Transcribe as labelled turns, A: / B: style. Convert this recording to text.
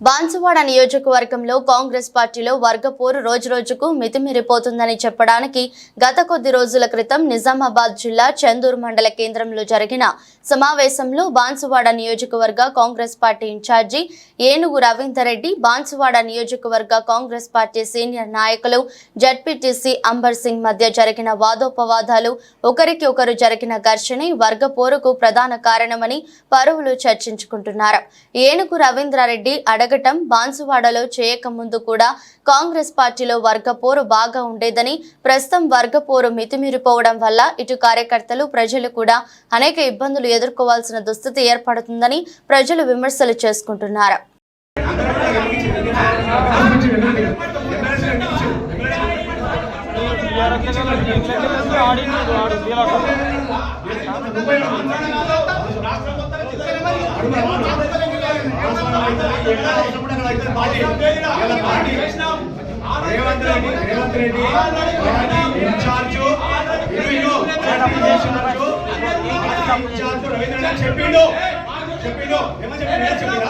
A: బాన్సువాడ నియోజకవర్గంలో కాంగ్రెస్ పార్టీలో వర్గపోరు రోజురోజుకు మితిమీరిపోతుందని చెప్పడానికి గత కొద్ది రోజుల క్రితం నిజామాబాద్ జిల్లా చందూరు మండల కేంద్రంలో జరిగిన సమావేశంలో బాన్సువాడ నియోజకవర్గ కాంగ్రెస్ పార్టీ ఇన్ఛార్జి ఏనుగు రవీందర్రెడ్డి బాన్సువాడ నియోజకవర్గ కాంగ్రెస్ పార్టీ సీనియర్ నాయకులు జడ్పీటీసీ అంబర్ సింగ్ మధ్య జరిగిన వాదోపవాదాలు ఒకరికి ఒకరు జరిగిన ఘర్షణ వర్గపోరుకు ప్రధాన కారణమని పరువులు చర్చించుకుంటున్నారు. ఏనుగు రవీంద్రారెడ్డి అడగటం బాన్సువాడలో చేయకముందు కూడా కాంగ్రెస్ పార్టీలో వర్గపోరు బాగా ఉండేదని ప్రస్తుతం వర్గపోరు మితిమీరిపోవడం వల్ల ఇటు కార్యకర్తలు ప్రజలు కూడా అనేక ఇబ్బందులు ఎదుర్కోవాల్సిన దుస్థితి ఏర్పడుతుందని ప్రజలు విమర్శలు చేసుకుంటున్నారు.
B: Revanth Reddy Revanth Reddy party in charge in charge చెప్పిండు. చెప్పిండు. ఏమని చెప్పిండు